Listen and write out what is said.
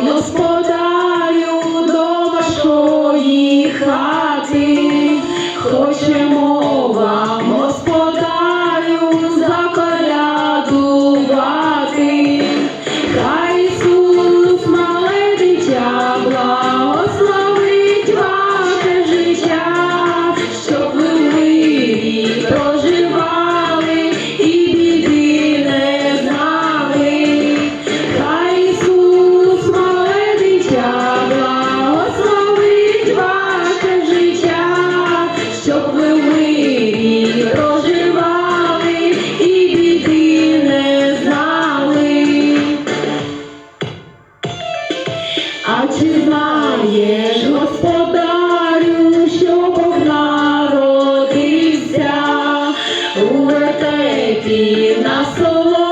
nos у летепі на соло.